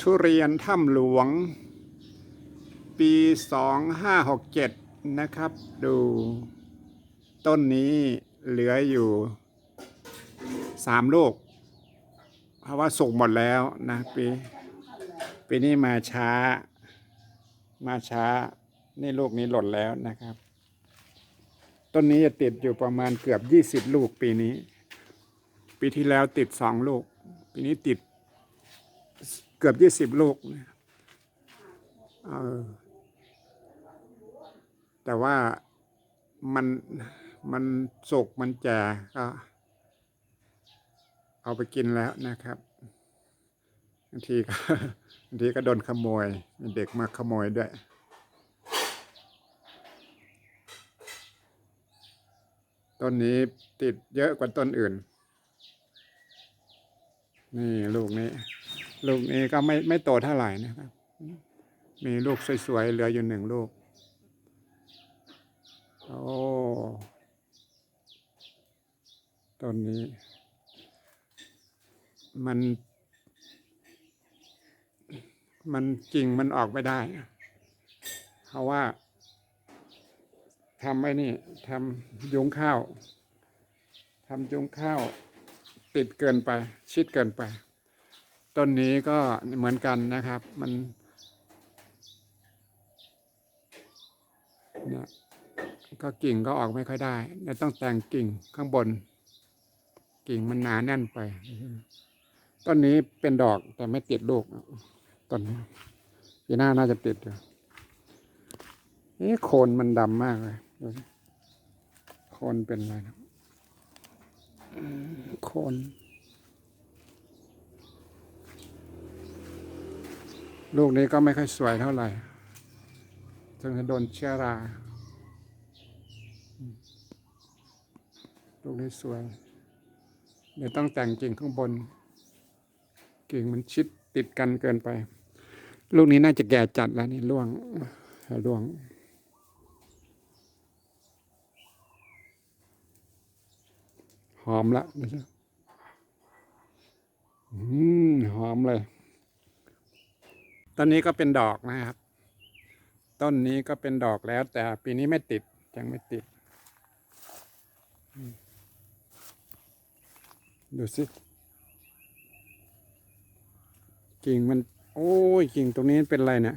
ทุเรียนถ้ำหลวง ปีสองห้าหกเจ็ดนะครับ ดู ต้นนี้เหลืออยู่สามลูก เพราะว่าสุกหมดแล้วนะปีปีนี้มาช้า มาช้า นี่ลูกนี้หล่นแล้วนะครับ ต้นนี้จะติดอยู่ประมาณเกือบยี่สิบลูกปีนี้ ปีที่แล้วติดสองลูก ปีนี้ติด เกือบยี่สิบลูกเออแต่ว่ามันมันสุกมันแจก็เอาไปกินแล้วนะครับบางทีก็บางทีก็โดนขโมยเด็กมาขโมยด้วยต้นนี้ติดเยอะกว่าต้นอื่น นี่ลูกนี้ ลูกนี้ก็ไม่ไม่โตเท่าไหร่นะครับ มีลูกสวยๆเหลืออยู่หนึ่งลูก โอ้ต้นนี้ มัน มันกิ่งมันออกไม่ได้ เพราะว่าทำไอ้นี่ทำยุงข้าวทำยุงข้าว ติดเกินไป ชิดเกินไป ต้นนี้ก็เหมือนกันนะครับ มันเนี่ยก็กิ่งก็ออกไม่ค่อยได้แล้วต้องแต่งกิ่งข้างบน กิ่งมันหนาแน่นไป ต้นนี้เป็นดอกแต่ไม่ติดลูกต้นนี้ปีหน้าน่าจะติดอยู่เอ๊ะโคนมันดำมากเลยโคนเป็นอะไรนะโคน ลูกนี้ก็ไม่ค่อยสวยเท่าไหร่ถึงจะโดนเชื้อรา ลูกนี้สวย เดี๋ยวต้องแต่งกิ่งข้างบน กิ่งมันชิดติดกันเกินไป ลูกนี้น่าจะแก่จัดแล้วนี่ร่วงร่วงหอมละนะครับอืมหอมเลย ต้นนี้ก็เป็นดอกนะครับ ต้นนี้ก็เป็นดอกแล้ว แต่ปีนี้ไม่ติดยังไม่ติด ดูสิ กิ่งมัน โอ้ยกิ่งตรงนี้เป็นอะไรเนี่ย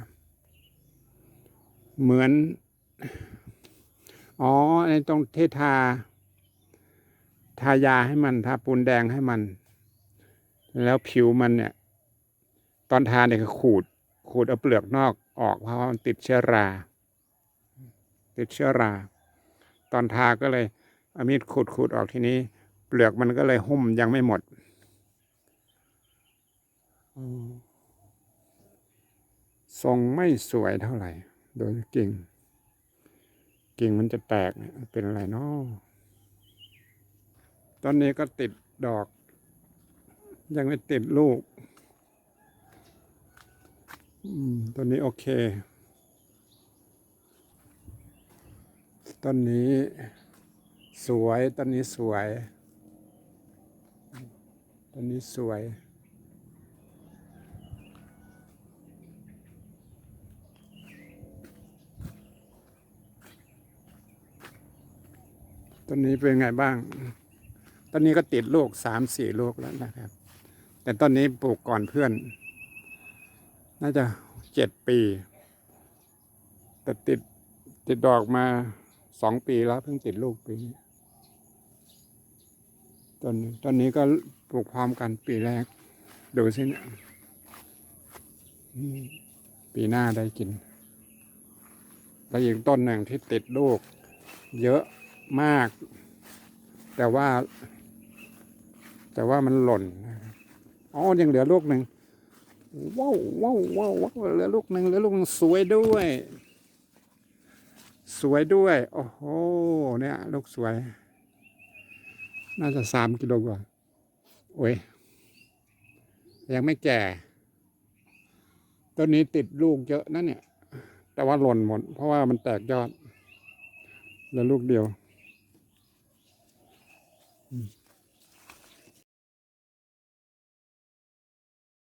เหมือน อ๋อในตรงเททา ทายาให้มัน ทาปูนแดงให้มัน แล้วผิวมันเนี่ย ตอนทาเนี่ยคือขูด ขูดเอาเปลือกนอกออกเพราะมันติดเชื้อรา ติดเชื้อรา ตอนทาก็เลยเอามีดขูดขูดออกทีนี้ เปลือกมันก็เลยหุ้มยังไม่หมดทรงไม่สวยเท่าไหร่ โดยกิ่ง กิ่งมันจะแตกเป็นอะไรเนาะตอนนี้ก็ติดดอก ยังไม่ติดลูก ต้นนี้โอเค ต้นนี้สวยต้นนี้สวยต้นนี้สวย ต้นนี้เป็นไงบ้าง ต้นนี้ก็ติดลูกสามสี่ลูกแล้วนะครับ แต่ต้นนี้ปลูกก่อนเพื่อน น่าจะเจ็ดปี แต่ติดติดดอกมาสองปีแล้ว เพิ่งติดลูกปีนี้ต้นต้นนี้ก็ปลูกพร้อมกันปีแรก ดูสิเนี่ยปีหน้าได้กิน แล้วอีกต้นหนึ่งที่ติดลูก เยอะมาก แต่ว่า แต่ว่ามันหล่นอ๋อยังเหลือลูกหนึ่ง ว้าวว้าวว้าวว้าวเหลือลูกหนึ่งเหลือลูกหนึ่งสวยด้วย สวยด้วย โอ้โหเนี่ย ลูกสวย น่าจะสามกิโลกว่าโอ้ยยังไม่แก่ต้นนี้ติดลูกเยอะนะเนี่ย แต่ว่าหล่นหมด เพราะว่ามันแตกยอดเหลือลูกเดียว อืม